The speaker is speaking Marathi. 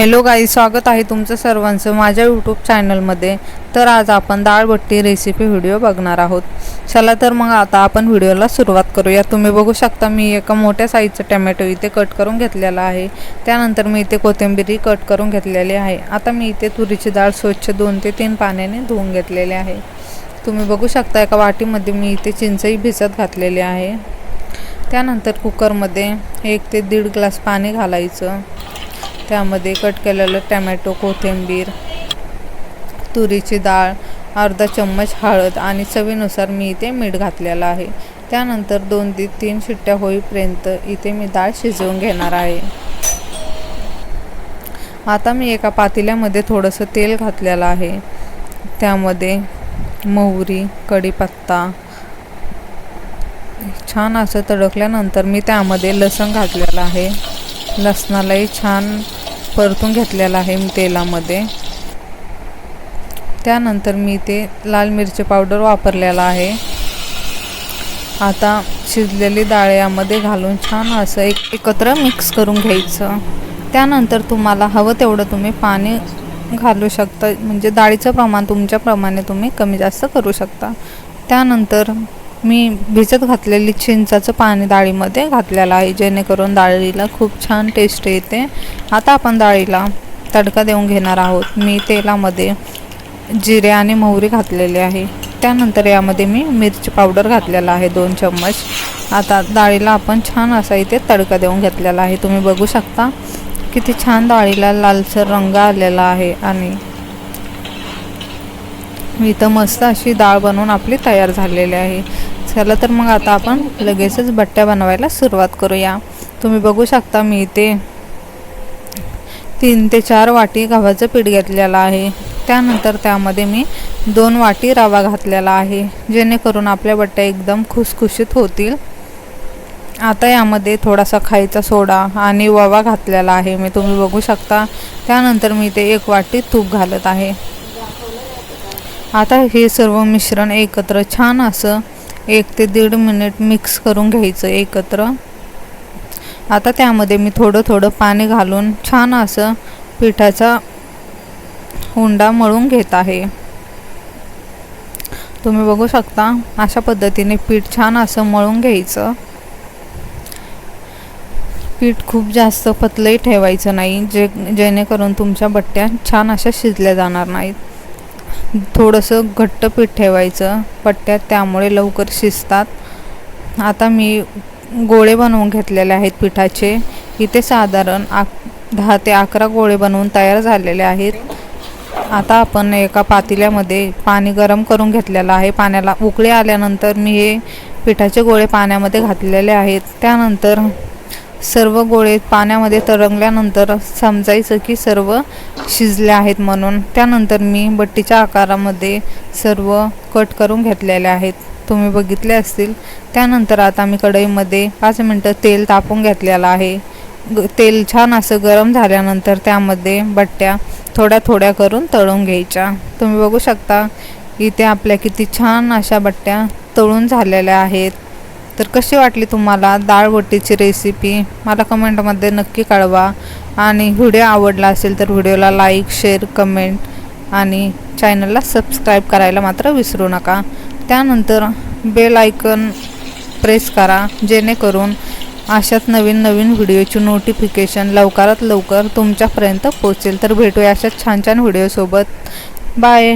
हॅलो गाई स्वागत आहे तुमचं सर्वांचं माझ्या यूट्यूब चॅनलमध्ये. तर आज आपण डाळबट्टी रेसिपी व्हिडिओ बघणार आहोत. चला तर मग आता आपण व्हिडिओला सुरुवात करूया. तुम्ही बघू शकता मी एका मोठ्या साईजचं टमॅटो इथे कट करून घेतलेला आहे. त्यानंतर मी इथे कोथिंबीरही कट करून घेतलेली आहे. आता मी इथे तुरीची डाळ स्वच्छ दोन ते तीन पाण्याने धुवून घेतलेली आहे. तुम्ही बघू शकता एका वाटीमध्ये मी इथे चिंचही भिजत घातलेली आहे. त्यानंतर कुकरमध्ये एक ते दीड ग्लास पाणी घालायचं. त्यामध्ये कट केलेलं टमॅटो कोथिंबीर तुरीची डाळ अर्धा चम्मच हळद आणि चवीनुसार मी इथे मीठ घातलेलं आहे. त्यानंतर दोन ते तीन शिट्ट्या होईपर्यंत इथे मी डाळ शिजवून घेणार आहे. आता मी एका पातेल्यामध्ये थोडंसं तेल घातलेलं आहे. त्यामध्ये मोहरी कढीपत्ता छान असं तडकल्यानंतर मी त्यामध्ये लसण घातलेलं आहे. लसणालाही छान परतून घेतलेला आहे तेलामध्ये. त्यानंतर मी ते लाल मिरची पावडर वापरलेला आहे. आता शिजलेली डाळ यामध्ये घालून छान असं एक एकत्र मिक्स करून घ्यायचं. त्यानंतर तुम्हाला हवं तेवढं तुम्ही पाणी घालू शकता. म्हणजे डाळीचं प्रमाण तुमच्याप्रमाणे तुम्ही कमी जास्त करू शकता. त्यानंतर मी भिजत घातलेली चिंचाचं पाणी डाळीमध्ये घातलेलं आहे जेणेकरून डाळीला खूप छान टेस्ट येते. आता आपण डाळीला तडका देऊन घेणार आहोत. मी तेलामध्ये जिरे आणि मोहरी घातलेली आहे. त्यानंतर यामध्ये मी मिरची पावडर घातलेला आहे दोन चम्मच. आता डाळीला आपण छान असा इथे तडका देऊन घेतलेला आहे. तुम्ही बघू शकता किती छान डाळीला लालसर रंग आलेला आहे आणि इथं मस्त अशी डाळ बनवून आपली तयार झालेली आहे. चला तर मग आता आपण लगेचच बट्ट्या बनवायला सुरुवात करूया. तुम्ही बघू शकता मी इथे तीन ते चार वाटी गव्हाचं पीठ घेतलेलं आहे. त्यानंतर त्यामध्ये मी दोन वाटी रवा घातलेला आहे जेणेकरून आपल्या बट्ट्या एकदम खुसखुशीत होतील. आता यामध्ये थोडासा खायचा सोडा आणि ववा घातलेला आहे मी तुम्ही बघू शकता. त्यानंतर मी ते एक वाटी तूप घालत आहे. आता हे सर्व मिश्रण एकत्र छान असं एक ते दीड मिनिट मिक्स करून घ्यायचं एकत्र. आता त्यामध्ये मी थोडं थोडं पाणी घालून छान असं पिठाचा हुंडा मळून घेत आहे. तुम्ही बघू शकता अशा पद्धतीने पीठ छान असं मळून घ्यायचं. पीठ खूप जास्त पतलंही ठेवायचं नाही जे जेणेकरून तुमच्या बट्ट्या छान अशा शिजल्या जाणार नाहीत. थोडंसं घट्ट पीठ ठेवायचं. पट्ट्यात त्यामुळे लवकर शिजतात. आता मी गोळे बनवून घेतलेले आहेत पिठाचे. इथे साधारण आक दहा ते अकरा गोळे बनवून तयार झालेले आहेत. आता आपण एका पातेल्यामध्ये पाणी गरम करून घेतलेलं आहे. पाण्याला उकळी आल्यानंतर मी हे पिठाचे गोळे पाण्यामध्ये घातलेले आहेत. त्यानंतर सर्व गोळे पाण्यामध्ये तरंगल्यानंतर समजायचं की सर्व शिजले आहेत म्हणून. त्यानंतर मी बट्टीच्या आकारामध्ये सर्व कट करून घेतलेले आहेत. तुम्ही बघितले असतील. त्यानंतर आता मी कढईमध्ये पाच मिनटं तेल तापून घेतलेलं आहे. ग तेल छान असं गरम झाल्यानंतर त्यामध्ये बट्ट्या थोड्या थोड्या करून तळून घ्यायच्या. तुम्ही बघू शकता इथे आपल्या किती छान अशा बट्ट्या तळून झालेल्या आहेत. तर कशी वाटली तुम्हाला डाळबट्टीची रेसिपी मला कमेंटमध्ये नक्की कळवा. आणि व्हिडिओ आवडला असेल तर व्हिडिओला लाईक शेअर कमेंट आणि चॅनलला सबस्क्राईब करायला मात्र विसरू नका. त्यानंतर बेल आयकन प्रेस करा जेणेकरून अशाच नवीन नवीन व्हिडिओची नोटिफिकेशन लवकरात लवकर तुमच्यापर्यंत पोचेल तर भेटूया अशाच छान छान व्हिडिओसोबत बाय